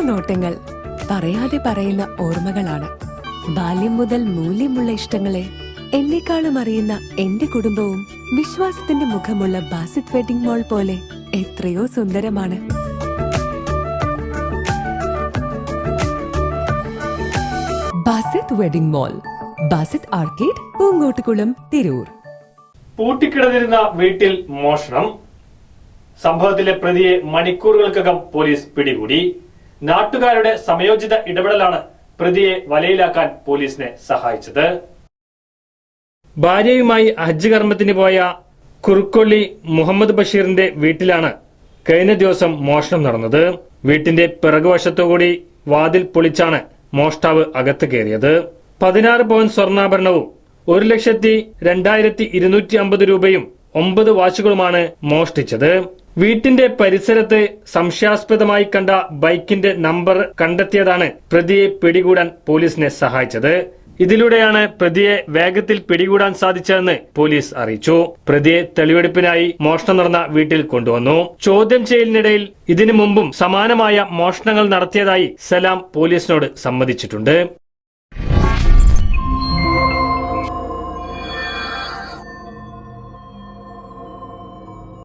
നോട്ടങ്ങൾ പറയാതെ പറയുന്ന ഓർമ്മകളാണ്. ബാല്യം മുതൽ മൂല്യമുള്ള ഇഷ്ടങ്ങളെ എന്നെക്കാളും അറിയുന്ന എന്റെ കുടുംബവും വിശ്വാസത്തിന്റെ മുഖമുള്ള ബാസിത് വെഡിംഗ് മോൾ പോലെ എത്രയോ സുന്ദരമാണ്. Basith wedding mall Basith arcade പൂട്ടിക്കിടന്നിരുന്ന വീട്ടിൽ മോഷണം. സംഭവത്തിലെ പ്രതിയെ മണിക്കൂറുകൾക്കകം പോലീസ് പിടികൂടി. നാട്ടുകാരുടെ സമയോചിത ഇടപെടലാണ് പ്രതിയെ വലയിലാക്കാൻ പോലീസിനെ സഹായിച്ചത്. ഭാര്യയുമായി ഹജ്ജ് കർമ്മത്തിന് പോയ കുറുക്കൊള്ളി മുഹമ്മദ് ബഷീറിന്റെ വീട്ടിലാണ് കഴിഞ്ഞ ദിവസം മോഷണം നടന്നത്. വീട്ടിന്റെ പിറകുവശത്തുകൂടി വാതിൽ പൊളിച്ചാണ് മോഷ്ടാവ് അകത്ത് കയറിയത്. പതിനാറ് പവൻ സ്വർണാഭരണവും ഒരു ലക്ഷത്തി രണ്ടായിരത്തി ഇരുന്നൂറ്റി അമ്പത് രൂപയും ഒമ്പത് വാച്ചുകളുമാണ് മോഷ്ടിച്ചത്. വീട്ടിന്റെ പരിസരത്ത് സംശയാസ്പദമായി കണ്ട ബൈക്കിന്റെ നമ്പർ കണ്ടെത്തിയതാണ് പ്രതിയെ പിടികൂടാൻ പോലീസിനെ സഹായിച്ചത്. ഇതിലൂടെയാണ് പ്രതിയെ വേഗത്തിൽ പിടികൂടാൻ സാധിച്ചതെന്ന് പോലീസ് അറിയിച്ചു. പ്രതിയെ തെളിവെടുപ്പിനായി മോഷണം നടന്ന വീട്ടിൽ കൊണ്ടുവന്നു. ചോദ്യം ചെയ്യലിനിടയിൽ ഇതിനു മുമ്പും സമാനമായ മോഷണങ്ങൾ നടത്തിയതായി സലാം പോലീസിനോട് സമ്മതിച്ചിട്ടുണ്ട്.